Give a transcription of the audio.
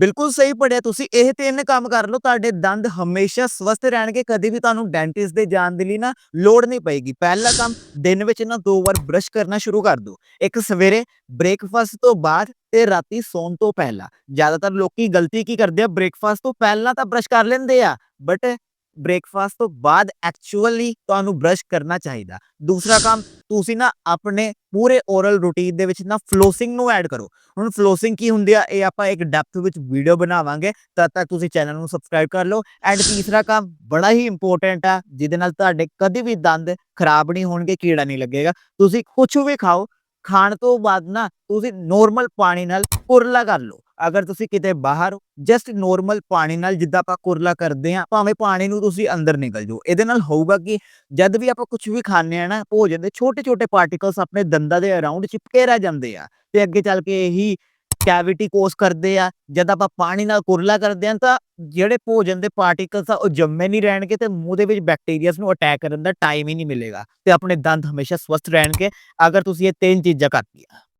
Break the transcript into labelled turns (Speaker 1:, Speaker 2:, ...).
Speaker 1: ਬਿਲਕੁਲ ਸਹੀ ਪੜਿਆ ਤੁਸੀਂ, ਇਹ ਤਿੰਨ ਕੰਮ ਕਰ ਲਓ, ਤੁਹਾਡੇ ਦੰਦ ਹਮੇਸ਼ਾ ਸਵਸਥ ਰਹਿਣਗੇ, ਕਦੇ ਵੀ ਤੁਹਾਨੂੰ ਡੈਂਟਿਸਟ ਦੇ ਜਾਣ ਦੇ ਲਈ ਨਾ ਲੋੜ ਨਹੀਂ ਪਏਗੀ। ਪਹਿਲਾ ਕੰਮ, ਦਿਨ ਵਿੱਚ ਨਾ ਦੋ ਵਾਰ ਬ੍ਰਸ਼ ਕਰਨਾ ਸ਼ੁਰੂ ਕਰ ਦਿਓ। ਇੱਕ ਸਵੇਰੇ ਬ੍ਰੇਕਫਾਸਟ ਤੋਂ ਬਾਅਦ ਤੇ ਰਾਤੀ ਸੌਣ ਤੋਂ ਪਹਿਲਾਂ। ਜ਼ਿਆਦਾਤਰ ਲੋਕੀ ਗਲਤੀ ਕੀ ਕਰਦੇ ਆ ਬ੍ਰੇਕਫਾਸਟ ਤੋਂ ਪਹਿਲਾਂ ਤਾਂ ਬ੍ਰਸ਼ ਕਰ ਲੈਂਦੇ ਆ ਬਟ ਬ੍ਰੇਕਫਾਸਟ ਤੋਂ ਬਾਅਦ ਐਕਚੁਅਲੀ ਤੁਹਾਨੂੰ ਬ੍ਰਸ਼ ਕਰਨਾ ਚਾਹੀਦਾ। ਦੂਸਰਾ ਕੰਮ, ਤੁਸੀਂ ਨਾ ਆਪਣੇ ਪੂਰੇ ਓਰਲ ਰੂਟੀਨ ਦੇ ਵਿੱਚ ਨਾ ਫਲੋਸਿੰਗ ਨੂੰ ਐਡ ਕਰੋ। ਹੁਣ ਫਲੋਸਿੰਗ ਕੀ ਹੁੰਦੀ ਆ, ਇਹ ਆਪਾਂ ਇੱਕ ਡੈਪਥ ਵਿੱਚ ਵੀਡੀਓ ਬਣਾਵਾਂਗੇ, ਤਦ ਤੱਕ ਤੁਸੀਂ ਚੈਨਲ ਨੂੰ ਸਬਸਕ੍ਰਾਈਬ ਕਰ ਲਓ। ਐਂਡ ਤੀਸਰਾ ਕੰਮ, ਬੜਾ ਹੀ ਇੰਪੋਰਟੈਂਟ ਆ, ਜਿਹਦੇ ਨਾਲ ਤੁਹਾਡੇ ਕਦੇ ਵੀ ਦੰਦ ਖਰਾਬ ਨਹੀਂ ਹੋਣਗੇ, ਕੀੜਾ ਨਹੀਂ ਲੱਗੇਗਾ। ਤੁਸੀਂ ਕੁਝ ਵੀ ਖਾਓ, ਖਾਣ ਤੋਂ ਬਾਅਦ ਨਾ ਤੁਸੀਂ ਨੋਰਮਲ ਪਾਣੀ ਨਾਲ ਕੁਰਲਾ ਕਰ ਲਓ। ਅਗਰ ਤੁਸੀਂ ਕਿਤੇ ਬਾਹਰ ਜਸਟ ਨੋਰਮਲ ਪਾਣੀ ਨਾਲ ਜਿੱਦਾਂ ਆਪਾਂ ਕੁਰਲਾ ਕਰਦੇ ਆ ਭਾਵੇਂ ਪਾਣੀ ਨੂੰ ਤੁਸੀਂ ਅੰਦਰ ਨਿਕਲ ਜਾਓ। ਇਹਦੇ ਨਾਲ ਹੋਊਗਾ ਕਿ ਜਦ ਵੀ ਆਪਾਂ ਕੁਝ ਵੀ ਖਾਂਦੇ ਆ ਨਾ, ਭੋਜਨ ਦੇ ਛੋਟੇ ਛੋਟੇ ਪਾਰਟੀਕਲਸ ਆਪਣੇ ਦੰਦਾਂ ਦੇ ਅਰਾਊਂਡ ਚਿਪਕੇ ਰਹਿ ਜਾਂਦੇ ਆ ਤੇ ਅੱਗੇ ਚੱਲ ਕੇ ਇਹੀ ਕੈਵਿਟੀ ਕੋਸ ਕਰਦੇ ਆ। ਜਦ ਆਪਾਂ ਪਾਣੀ ਨਾਲ ਕੁਰਲਾ ਕਰਦੇ ਆ ਤਾਂ ਜਿਹੜੇ ਭੋਜਨ ਦੇ ਪਾਰਟੀਕਲਸ ਆ, ਉਹ ਜੰਮੇ ਨਹੀਂ ਰਹਿਣਗੇ ਤੇ ਮੂੰਹ ਦੇ ਵਿੱਚ ਬੈਕਟੀਰੀਆਸ ਨੂੰ ਅਟੈਕ ਕਰਨ ਦਾ ਟਾਈਮ ਹੀ ਨਹੀਂ ਮਿਲੇਗਾ ਤੇ ਆਪਣੇ ਦੰਦ ਹਮੇਸ਼ਾ ਸਵਸਥ ਰਹਿਣਗੇ। ਅਗਰ ਤੁਸੀਂ ਇਹ ਤਿੰਨ ਚੀਜ਼ਾਂ ਕਰਤੀਆਂ